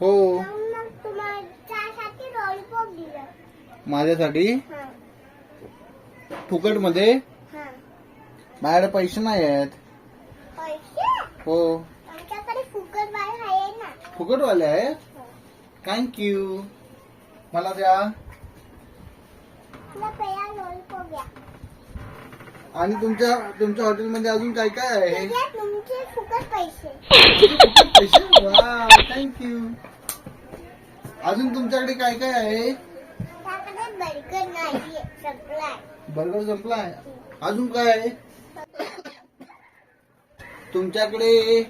हो. माझ्यासाठी? हा फुकटमध्ये हा माझ्याकडे पैसे नाही आहेत. हो. फुकट फुकटवाले आहेत? थँक्यू मला द्या. आणि तुमच्या तुमच्या हॉटेलमध्ये अजून काय काय आहे हे पैसे फुकट पैसे वा थँक्यू अजून तुमच्याकडे काय काय आहे? बर्गर सप्लाय बर्गर संपलाय? अजून काय आहे? तुमच्याकडे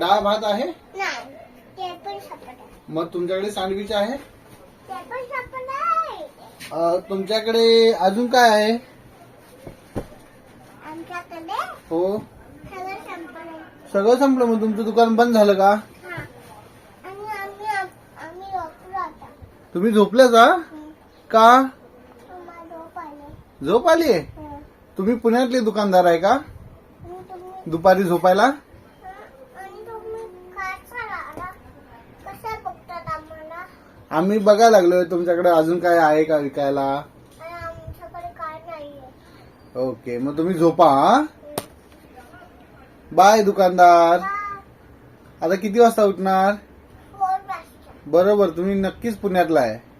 डाळ भात आहे? मग तुमच्याकडे सँडविच आहे? तुमच्याकडे अजून काय आहे? हो. सगळं संपलं मग? तुमचं दुकान बंद झालं का हा आणि आम्ही आम्ही रोखलो आता तुम्ही झोपल्या का का? झोप आली? तुम्ही पुण्यातले दुकानदार आहे का? दुपारी झोपायला? आम्ही बघायला लागलोय तुमच्याकडे अजून काय आहे का विकायला? ओके मग तुम्ही झोपा बाय दुकानदार. आता किती वाजता उठणार? बरोबर तुम्ही नक्कीच पुण्यातला आहे.